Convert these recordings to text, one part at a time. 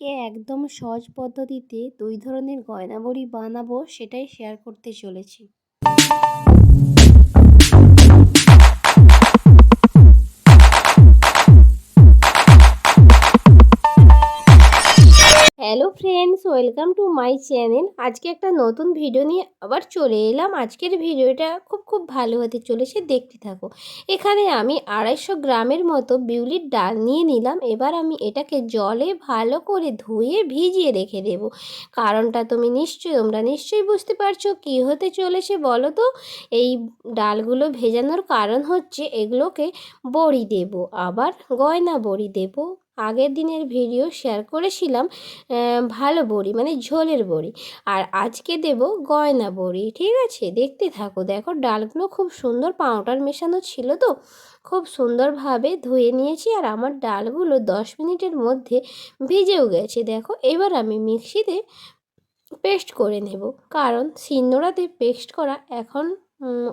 আজকে একদম সহজ পদ্ধতিতে দুই ধরনের গয়না বড়ি বানাবো সেটাই শেয়ার করতে চলেছি। Friends welcome to my channel আজকে একটা নতুন ভিডিও নিয়ে আবার চলে এলাম। আজকের ভিডিওটা খুব খুব ভালো হতে চলেছে। দেখতে থাকো। এখানে আমি আড়াইশো গ্রামের মতো বিউলির ডাল নিয়ে নিলাম। এবার আমি এটাকে জলে ভালো করে ধুয়ে ভিজিয়ে রেখে দেব। কারণটা তুমি নিশ্চয়ই, তোমরা নিশ্চয়ই বুঝতে পারছ কি হতে চলেছে, বলো তো? এই ডালগুলো ভেজানোর কারণ হচ্ছে এগুলোকে বড়ি দেব, আবার গয়না বড়ি দেব। আগের দিনের ভিডিও শেয়ার করেছিলাম ভালো বড়ি মানে ঝোলের বড়ি। আর আজকে দেব গয়না বড়ি, ঠিক আছে? দেখতে থাকো, দেখো ডালগুলো খুব সুন্দর, পাউডার মেশানো ছিল তো। খুব সুন্দরভাবে ধুয়ে নিয়েছি আর আমার ডালগুলো দশ মিনিটের মধ্যে ভিজেও গেছে। দেখো, এবার আমি মিক্সিতে পেস্ট করে নেব। কারণ সিন্দোড়াতে পেস্ট করা এখন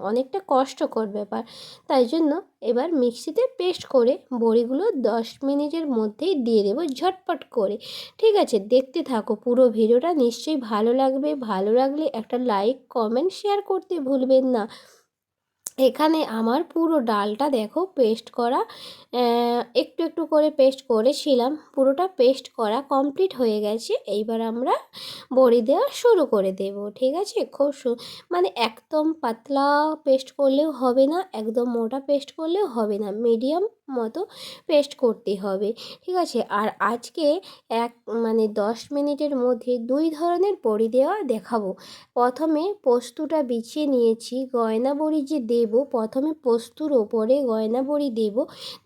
অনেকটা কষ্টকর ব্যাপার। তাই জন্য এবার মিক্সিতে পেস্ট করে বড়িগুলো দশ মিনিটের মধ্যেই দিয়ে দেবো ঝটপট করে। ঠিক আছে, দেখতে থাকো পুরো ভিডিওটা। নিশ্চয়ই ভালো লাগবে। ভালো লাগলে একটা লাইক কমেন্ট শেয়ার করতে ভুলবেন না। এখানে আমার পুরো ডালটা দেখো পেস্ট করা একটু একটু করে পেস্ট করেছিলাম, পুরোটা পেস্ট করা কমপ্লিট হয়ে গেছে। এইবার আমরা বড়ি দেওয়া শুরু করে দেব, ঠিক আছে? খুব মানে একদম পাতলা পেস্ট করলেও হবে না, একদম মোটা পেস্ট করলেও হবে না, মিডিয়াম মতো পেস্ট করতে হবে। ঠিক আছে? আর আজকে এক মানে দশ মিনিটের মধ্যে দুই ধরনের বড়ি দেওয়া দেখাবো। প্রথমে পোস্তটা বিছিয়ে নিয়েছি, গয়না বড়ি যে দেব, প্রথমে পোস্তুর ওপরে গয়না বড়ি দেব,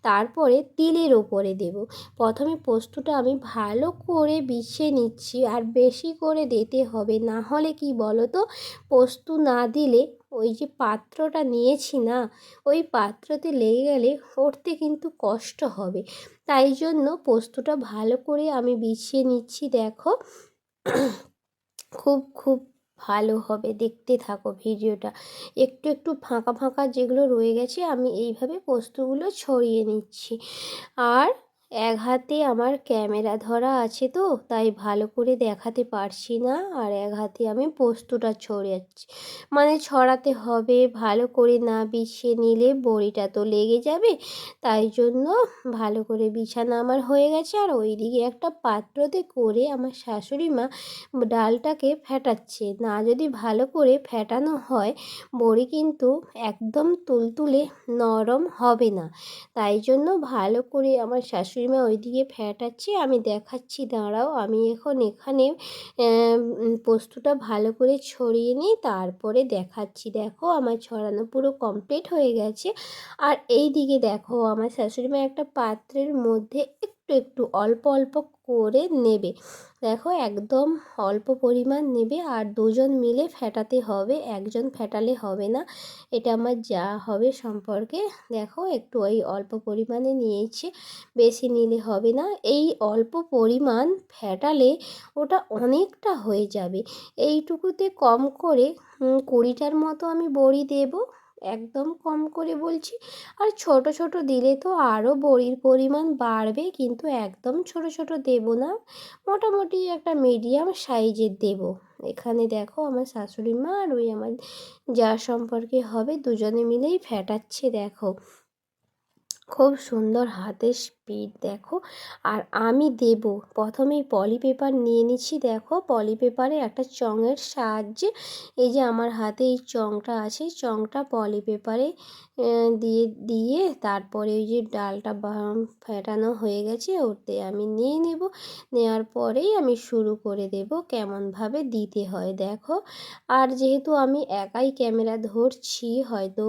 তারপরে তিলের ওপরে দেব। প্রথমে পোস্তটা আমি ভালো করে বিছিয়ে নিচ্ছি, আর বেশি করে দিতে হবে। না হলে কি বলো তো পোস্ত না দিলে ওই যে পাত্রটা নিয়েছি না, ওই পাত্রতে লেগে গেলে উঠতে কিন্তু কষ্ট হবে। তাই জন্য পোস্তটা ভালো করে আমি বিছিয়ে নিচ্ছি, দেখো। খুব খুব ভালো হবে, দেখতে থাকো ভিডিওটা। একটু একটু ফাঁকা ফাঁকা যেগুলো রয়ে গেছে, আমি এইভাবে পোস্তগুলো ছড়িয়ে নিচ্ছি। আর এক হাতে আমার ক্যামেরা ধরা আছে তো, তাই ভালো করে দেখাতে পারছি না। আর এক হাতে আমি পোস্তটা ছড়াচ্ছি মানে ছড়াতে হবে, ভালো করে না বিছিয়ে নিলে বড়িটা তো লেগে যাবে। তাই জন্য ভালো করে বিছানা আমার হয়ে গেছে। আর ওই দিকে একটা পাত্রতে করে আমার শাশুড়ি মা ডালটাকে ফেটাচ্ছে। না যদি ভালো করে ফেটানো হয়, বড়ি কিন্তু একদম তুলতুলে নরম হবে না। তাই জন্য ভালো করে আমার শাশুড়ি শাশুড়িমা ওইদিকে ফ্যাটাচ্ছে আমি দেখাচ্ছি, দাঁড়াও, আমি এখন এখানে পোস্তটা ভালো করে ছড়িয়ে নিই তারপরে দেখাচ্ছি। দেখো, আমার ছড়ানো পুরো কমপ্লিট হয়ে গেছে। আর এই দিকে দেখো, আমার শাশুড়ি মা একটা পাত্রের মধ্যে একটু অল্প অল্প করে নেবে। দেখো, একদম অল্প পরিমাণ নেবে আর দুজন মিলে ফেটাতে হবে। একজন ফেটালে হবে না। এটা আমার যা হবে সম্পর্কে। দেখো, একটু ওই অল্প পরিমাণে নিয়েছে, বেশি নিলে হবে না। এই অল্প পরিমাণ ফেটালে ওটা অনেকটা হয়ে যাবে। এইটুকুতে কম করে কুড়িটার মতো আমি বড়ি দেবো। একদম কম করে বলছি। আর ছোট ছোট দিলে তো আরও বড়ির পরিমাণ বাড়বে, কিন্তু একদম ছোট ছোট দেব না। মোটামুটি একটা মিডিয়াম সাইজের দেব। এখানে দেখো আমার শাশুড়ি মা আর ওই আমার যা সম্পর্কে হবে দুজনে মিলেই ফ্যাটাচ্ছে দেখো। খুব সুন্দর হাতের স্পিড দেখো। আর আমি দেব। প্রথমেই পলি পেপার নিয়ে নিচ্ছি, দেখো। পলি পেপারে একটা চঙের সাহায্যে এই যে আমার হাতে এই চংটা আছে চংটা পলি পেপারে দিয়ে দিয়ে তারপরে ওই যে ডালটা ফেটানো হয়ে গেছে, ওতে আমি নিয়ে নেব। নেওয়ার পরেই আমি শুরু করে দেব কেমনভাবে দিতে হয়, দেখো। আর যেহেতু আমি একাই ক্যামেরা ধরছি, হয়তো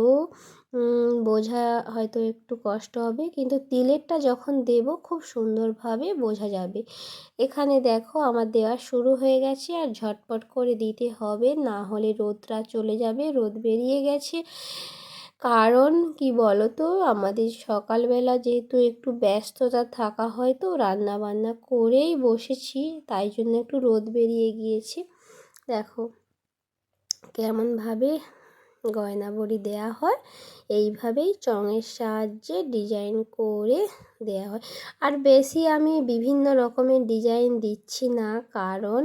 বোঝা হয়তো একটু কষ্ট হবে। কিন্তু তিলেরটা যখন দেব, খুব সুন্দরভাবে বোঝা যাবে। এখানে দেখো আমার দেওয়া শুরু হয়ে গেছে আর ঝটপট করে দিতে হবে। না হলে রোদটা চলে যাবে, রোদ বেরিয়ে গেছে। কারণ কি বলো তো আমাদের সকালবেলা যেহেতু একটু ব্যস্ততা থাকা হয় তো রান্না বান্না করেই বসেছি, তাই জন্য একটু রোদ বেরিয়ে গিয়েছে। দেখো কেমনভাবে গয়না বড়ি দেয়া হয়। এইভাবেই চঙের সাহায্যে ডিজাইন করে দেয়া হয়। আর বেশি আমি বিভিন্ন রকমের ডিজাইন দিচ্ছি না, কারণ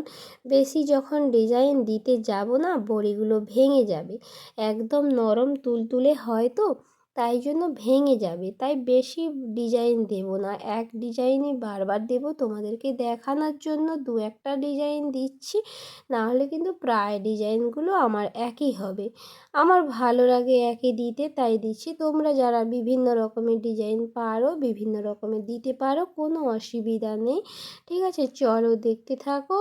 বেশি যখন ডিজাইন দিতে যাব না, বড়িগুলো ভেঙে যাবে। একদম নরম তুলতুলে হয় তো। তাই জন্য ভেঙে যাবে। তাই বেশি ডিজাইন দেব না। এক ডিজাইনই বারবার দেব তোমাদেরকে দেখানোর জন্য। দু একটা ডিজাইন দিচ্ছি, নাহলে কিন্তু প্রায় ডিজাইনগুলো আমার একই হবে। আমার ভালো লাগে একই দিতে, তাই দিচ্ছি। তোমরা যারা বিভিন্ন রকমের ডিজাইন পারো, বিভিন্ন রকমের দিতে পারো, কোনো অসুবিধা নেই। ঠিক আছে, চলো দেখতে থাকো।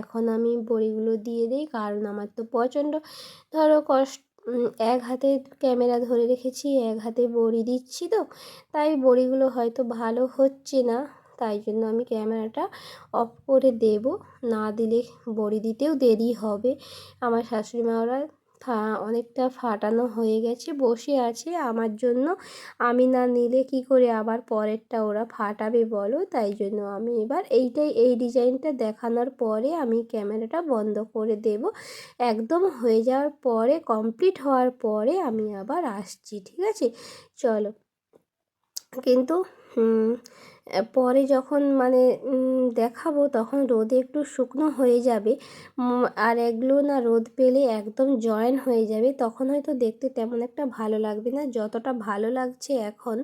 এখন আমি বড়িগুলো দিয়ে দিই, কারণ আমার তো প্রচণ্ড, ধরো কষ্ট এক হাতে ক্যামেরা ধরে রেখেছি, এক হাতে বড়ি দিচ্ছি তো। তাই বড়িগুলো হয়তো ভালো হচ্ছে না, তাই জন্য আমি ক্যামেরাটা অফ করে দেব। না দিলে বড়ি দিতেও দেরি হবে। আমার শাশুড়ি মা ওরা অনেকটা ফাটানো হয়ে গেছে, বসে আছে। আমার জন্য আমি না নিলে কি করে আবার পরেরটা ওরা ফাটাবে বলো? তাই জন্য আমি এবার এইটাই, এই ডিজাইনটা দেখানোর পরে আমি ক্যামেরাটা বন্ধ করে দেব। একদম হয়ে যাওয়ার পরে, কমপ্লিট হওয়ার পরে আমি আবার আসছি, ঠিক আছে? চলো। কিন্তু পরে যখন মানে দেখাবো তখন রোদে একটু শুকনো হয়ে যাবে। আর এগুলো না রোদ পেলে একদম জয়েন হয়ে যাবে। তখন হয়তো দেখতে তেমন একটা ভালো লাগবে না। যতটা ভালো লাগছে এখন,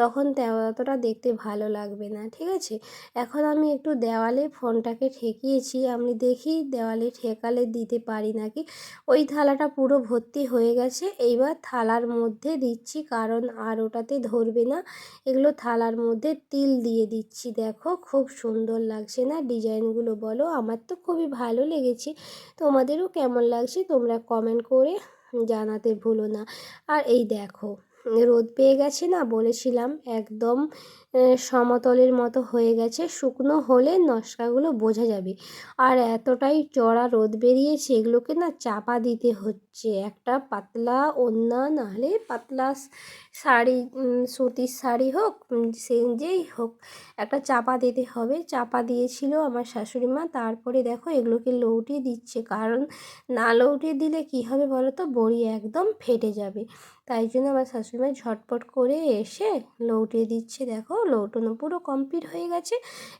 তখন ততটা দেখতে ভালো লাগবে না। ঠিক আছে? এখন আমি একটু দেওয়ালে ফোনটাকে ঠেকিয়েছি। আমি দেখি দেওয়ালে ঠেকালে দিতে পারি নাকি? ওই থালাটা পুরো ভর্তি হয়ে গেছে। এইবার থালার মধ্যে দিচ্ছি, কারণ আর ওটাতে ধরবে না। এগুলো থালার মধ্যে তিল দিয়ে দিচ্ছি। দেখো, খুব সুন্দর লাগছে না ডিজাইনগুলো বলো? আমার তো খুবই ভালো লেগেছে। তোমাদেরও কেমন লাগছে তোমরা কমেন্ট করে জানাতে ভুলো না। আর এই দেখো, রোদ পেয়ে গেছে না বলেছিলাম, একদম সমতলের মতো হয়ে গেছে। শুকনো হলে নস্কাগুলো বোঝা যাবে। আর এতটাই চড়া রোদ বেরিয়েছে, এগুলোকে না চাপা দিতে হচ্ছে। একটা পাতলা ওন্না নাহলে পাতলা শাড়ি সুতির শাড়ি হোক সে যেই হোক, একটা চাপা দিতে হবে। চাপা দিয়েছিল আমার শাশুড়ি মা, তারপরে দেখো এগুলোকে লৌটিয়ে দিচ্ছে। কারণ না লৌটিয়ে দিলে কি হবে বলো তো বড়ি একদম ফেটে যাবে। তাই জন্য আমার শাশুড়ি মা ঝটপট করে এসে লৌটিয়ে দিচ্ছে। দেখো লৌটানো পুরো কমপ্লিট হয়ে গেছে।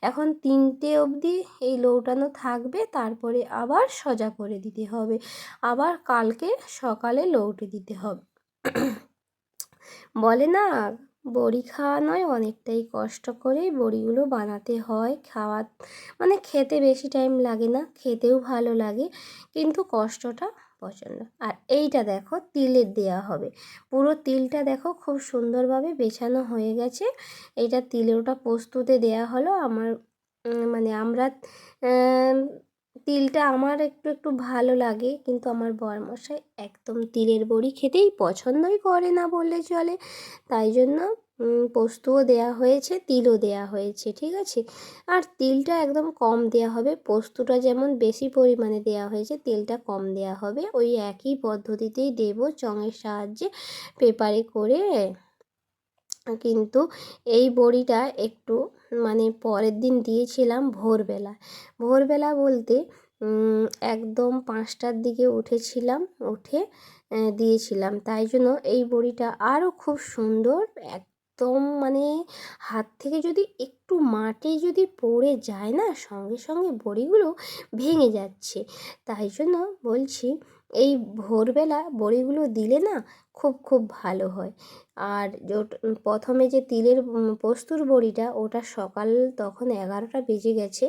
এখন তিনটে অবধি এই লৌটানো থাকবে। তারপরে আবার সজা করে দিতে হবে। আবার কালকে সকালে লৌটে দিতে হবে। বলে না, বড়ি খাওয়া নয়, অনেকটাই কষ্ট করে বড়িগুলো বানাতে হয়। খাওয়া মানে খেতে বেশি টাইম লাগে না, খেতেও ভালো লাগে, কিন্তু কষ্টটা প্রচণ্ড। আর এইটা দেখো, তিলের দেয়া হবে। পুরো তিলটা দেখো, খুব সুন্দরভাবে বেছানো হয়ে গেছে। এইটা তিলের ওটা পোস্ততে দেয়া হলো। আমার মানে আমরা তিলটা আমার একটু একটু ভালো লাগে। কিন্তু আমার বরমশাই একদম তিলের বড়ি খেতেই পছন্দই করে না বললে চলে। তাই জন্য পোস্তও দেয়া হয়েছে, তিলও দেয়া হয়েছে, ঠিক আছে? আর তিলটা একদম কম দেয়া হবে। পোস্তটা যেমন বেশি পরিমাণে দেয়া হয়েছে, তেলটা কম দেয়া হবে। ওই একই পদ্ধতিতেই দেব, চঙের সাহায্যে পেপারে করে কিন্তু এই বড়িটা একটু মানে পরের দিন দিয়েছিলাম ভোরবেলা। ভোরবেলা বলতে একদম পাঁচটার দিকে উঠেছিলাম, উঠে দিয়েছিলাম। তাই জন্য এই বড়িটা আরও খুব সুন্দর এক একদম মানে হাত থেকে যদি একটু মাটি যদি পড়ে যায় না, সঙ্গে সঙ্গে বড়িগুলো ভেঙে যাচ্ছে। তাই জন্য বলছি, এই ভোরবেলা বড়িগুলো দিলে না খুব খুব ভালো হয়। আর প্রথমে যে তিলের পোস্তুর বড়িটা, ওটা সকাল তখন এগারোটা বেজে গেছে,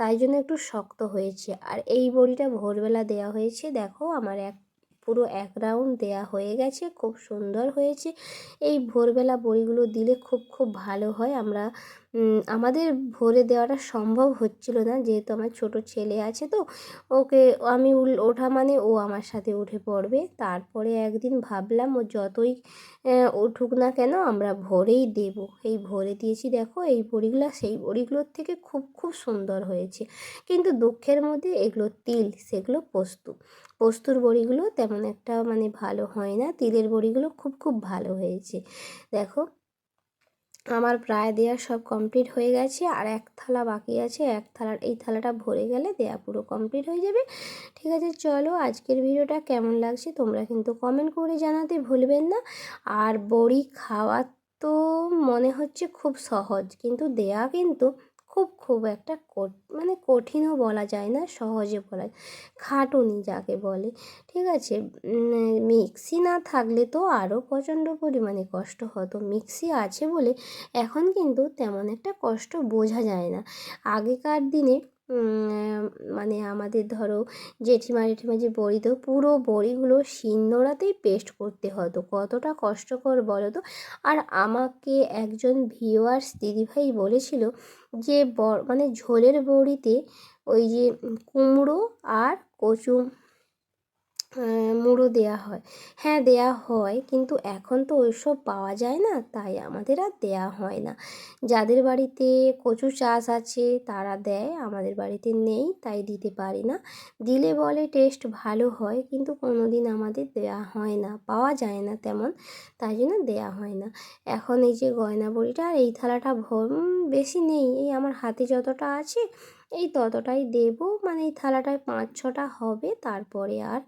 তাই জন্য একটু শক্ত হয়েছে। আর এই বড়িটা ভোরবেলা দেওয়া হয়েছে, দেখো আমার এক পুরো এক রাউন্ড দেয়া হয়ে গেছে, খুব সুন্দর হয়েছে। এই ভোরবেলা বড়িগুলো দিলে খুব খুব ভালো হয়। আমরা আমাদের ভোরে দেওয়াটা সম্ভব হচ্ছিল না, যেহেতু আমার ছোট ছেলে আছে তো, ওকে আমি উল, ওঠা মানে ও আমার সাথে উঠে পড়বে। তারপরে একদিন ভাবলাম ও যতই উঠুক না কেন আমরা ভোরেই দেব। এই ভোরে দিয়েছি দেখো, এই বড়িগুলো, সেই বড়িগুলোর থেকে খুব খুব সুন্দর হয়েছে। কিন্তু দুঃখের মধ্যে এগুলো তিল, সেগুলো পোস্ত। পোস্তুর বড়িগুলো তেমন একটা মানে ভালো হয় না। তিলের বড়িগুলো খুব খুব ভালো হয়েছে। দেখো, আমার প্রায় দেওয়া সব কমপ্লিট হয়ে গেছে আর এক থালা বাকি আছে। এক থালা এই থালাটা ভরে গেলে দেয়া পুরো কমপ্লিট হয়ে যাবে। ঠিক আছে, চলো আজকের ভিডিওটা কেমন লাগছে তোমরা কিন্তু কমেন্ট করে জানাতে ভুলবেন না। আর বড়ি খাওয়া তো মনে হচ্ছে খুব সহজ, কিন্তু দেয়া কিন্তু খুব খুব একটা মানে কঠিনও বলা যায় না, সহজে বলা যায়। খাটুনি যাকে বলে, ঠিক আছে? মিক্সি না থাকলে তো আরও প্রচণ্ড পরিমাণে কষ্ট হতো। মিক্সি আছে বলে এখন কিন্তু তেমন একটা কষ্ট বোঝা যায় না। আগেকার দিনে মানে আমাদের ধরো জেঠিমা জেঠিমা যে বড়ি তো পুরো বড়িগুলো সিন্দোড়াতেই পেস্ট করতে হতো কতটা কষ্টকর বলো তো? আর আমাকে একজন ভিওয়ার্স দিদিভাই বলেছিল যে মানে ঝোলের বড়িতে ওই যে কুমড়ো আর কচু মুড়ো দেয়া হয়। হ্যাঁ দেয়া হয়, কিন্তু এখন তো ওইসব পাওয়া যায় না, তাই আমাদের আর দেয়া হয় না। যাদের বাড়িতে কচু চাষ আছে, তারা দেয়, আমাদের বাড়িতে নেই, তাই দিতে পারি না। দিলে বলে টেস্ট ভালো হয়, কিন্তু কোনো দিন আমাদের দেয়া হয় না, পাওয়া যায় না তেমন, তাই জন্য দেয়া হয় না। এখন এই যে গয়না বড়িটা আর এই থালাটা বেশি নেই, এই আমার হাতে যতটা আছে এই ততটাই দেব। মানে এই থালাটায় পাঁচ ছটা হবে। তারপরে আর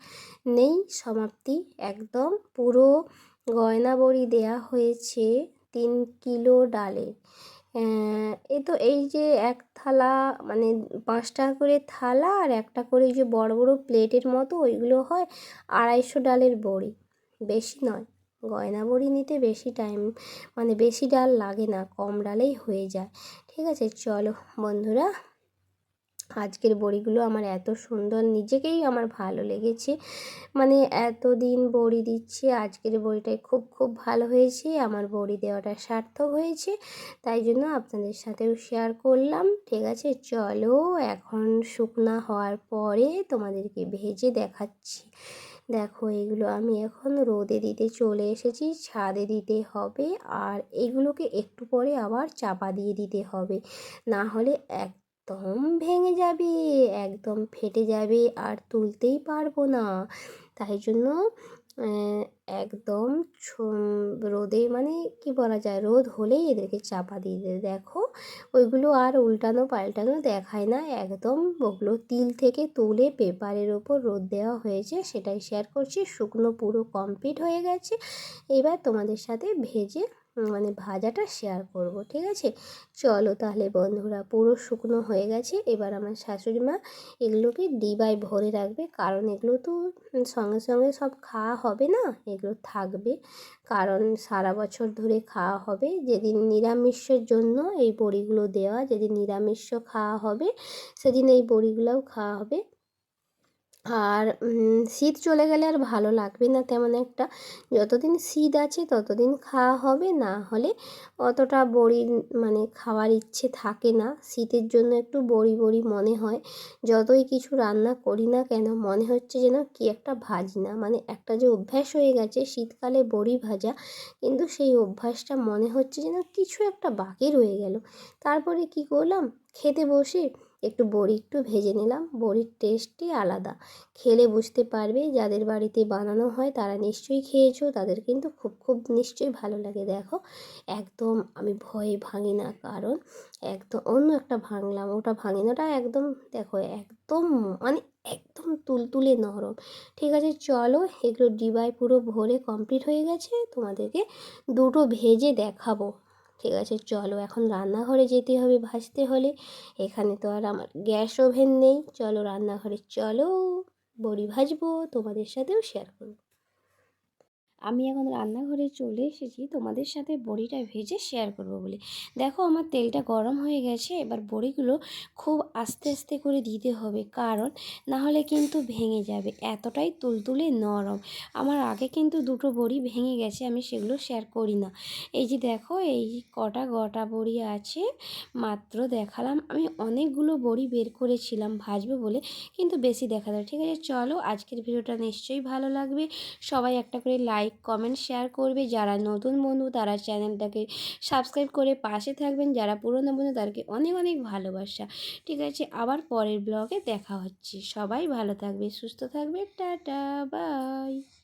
নেই সমাপ্তি। একদম পুরো গয়না বড়ি দেয়া হয়েছে তিন কিলো ডালে। এ তো এই যে এক থালা মানে পাঁচ টাকা করে থালা আর একটা করে যে বড় বড় প্লেটের মতো ওইগুলো হয় আড়াইশো ডালের বড়ি। বেশি নয়। গয়না বড়ি নিতে বেশি টাইম মানে বেশি ডাল লাগে না, কম ডালেই হয়ে যায়। ঠিক আছে, চলো বন্ধুরা। আজকের বড়িগুলো আমার এত সুন্দর, নিজেকেই আমার ভালো লেগেছে। মানে এত দিন বড়ি দিচ্ছে, আজকের বড়িটাই খুব খুব ভালো হয়েছে, আমার বড়ি দেওয়াটা সার্থক হয়েছে। তাই জন্য আপনাদের সাথেও শেয়ার করলাম। ঠিক আছে, চলো এখন শুকনা হওয়ার পরে তোমাদেরকে ভেজে দেখাচ্ছি। দেখো, এগুলো আমি এখন রোদে দিতে চলে এসেছি, ছাদে দিতে হবে, আর এগুলোকে একটু পরে আবার চাপা দিয়ে দিতে হবে। না হলে এক একদম ভেঙে যাবে, একদম ফেটে যাবে আর তুলতেই পারব না। তাই জন্য একদম রোদে মানে কি বলা যায়, রোদ হলেই এদেরকে চাপা দিয়ে দেখো, ওইগুলো আর উল্টানো পাল্টানো দেখায় না। একদম ওগুলো তিল থেকে তুলে পেপারের ওপর রোদ দেওয়া হয়েছে, সেটাই শেয়ার করছি। শুকনো পুরো কমপ্লিট হয়ে গেছে। এবার তোমাদের সাথে ভেজে মানে ভাজাটা শেয়ার করব, ঠিক আছে? চলো তাহলে বন্ধুরা পুরো শুকনো হয়ে গেছে, এবার আমার শাশুড়ি মা এগুলোকে ডিবায় ভরে রাখবে, কারণ এগুলো তো সঙ্গে সঙ্গে সব খাওয়া হবে না, এগুলো থাকবে। কারণ সারা বছর ধরে খাওয়া হবে, যেদিন নিরামিষের জন্য এই বড়িগুলো দেওয়া, যেদিন নিরামিষ খাওয়া হবে, সেদিন এই বড়িগুলোও খাওয়া হবে। আর শীত চলে গেলে আর ভালো লাগবে না তেমন একটা। যতদিন শীত আছে ততদিন খাওয়া হবে, না হলে অতটা বড়ি মানে খাওয়ার ইচ্ছে থাকে না। শীতের জন্য একটু বড়ি বড়ি মনে হয়। যতই কিছু রান্না করি না কেন, মনে হচ্ছে যেন কি একটা ভাজি না মানে একটা যে অভ্যাস হয়ে গেছে শীতকালে বড়ি ভাজা, কিন্তু সেই অভ্যাসটা মনে হচ্ছে যেন কিছু একটা বাকি রয়ে গেল। তারপরে কি করলাম? খেতে বসে একটু বড়ি একটু ভেজে নিলাম। বড়ির টেস্টই আলাদা। খেলে বুঝতে পারবে যাদের বাড়িতে বানানো হয় তারা নিশ্চয়ই খেয়েছো, তাদের কিন্তু খুব খুব নিশ্চয়ই ভালো লাগে। দেখো, একদম আমি ভয়ে ভাঙি না, কারণ একদম অন্য একটা ভাঙলাম, ওটা ভাঙি না ওটা একদম দেখো একদম মানে একদম তুলতুলে নরম। ঠিক আছে, চলো এগুলো ডিবায় পুরো ভরে কমপ্লিট হয়ে গেছে। তোমাদেরকে দুটো ভেজে দেখাবো। ঠিক আছে, চলো এখন রান্নাঘরে যেতে হবে, ভাজতে হলে। এখানে তো আর আমার গ্যাস ওভেন নেই। চলো রান্নাঘরে, চলো বড়ি ভাজবো, তোমাদের সাথেও শেয়ার করব। আমি এখন রান্নাঘরে চলে এসেছি, তোমাদের সাথে বড়িটা ভেজে শেয়ার করব বলে। দেখো আমার তেলটা গরম হয়ে গেছে, এবার বড়িগুলো খুব আস্তে আস্তে করে দিতে হবে, কারণ না হলে কিন্তু ভেঙে যাবে, এতটাই তুলতুলে নরম। আমার আগে কিন্তু দুটো বড়ি ভেঙে গেছে, আমি সেগুলো শেয়ার করি না। এই যে দেখো, এই কটা গোটা বড়ি আছে, মাত্র দেখালাম, আমি অনেকগুলো বড়ি বের করেছিলাম ভাজবো বলে, কিন্তু বেশি দেখা যায় ঠিক আছে, চলো আজকের ভিডিওটা নিশ্চয়ই ভালো লাগবে। সবাই একটা করে লাইক কমেন্ট শেয়ার করবে। যারা নতুন বন্ধু, তারা চ্যানেলটাকে সাবস্ক্রাইব করে পাশে থাকবেন। যারা পুরনো বন্ধু, তাদেরকে অনেক অনেক ভালোবাসা। ঠিক আছে, আবার পরের ব্লগে দেখা হচ্ছে। সবাই ভালো থাকবে, সুস্থ থাকবে। Tata bye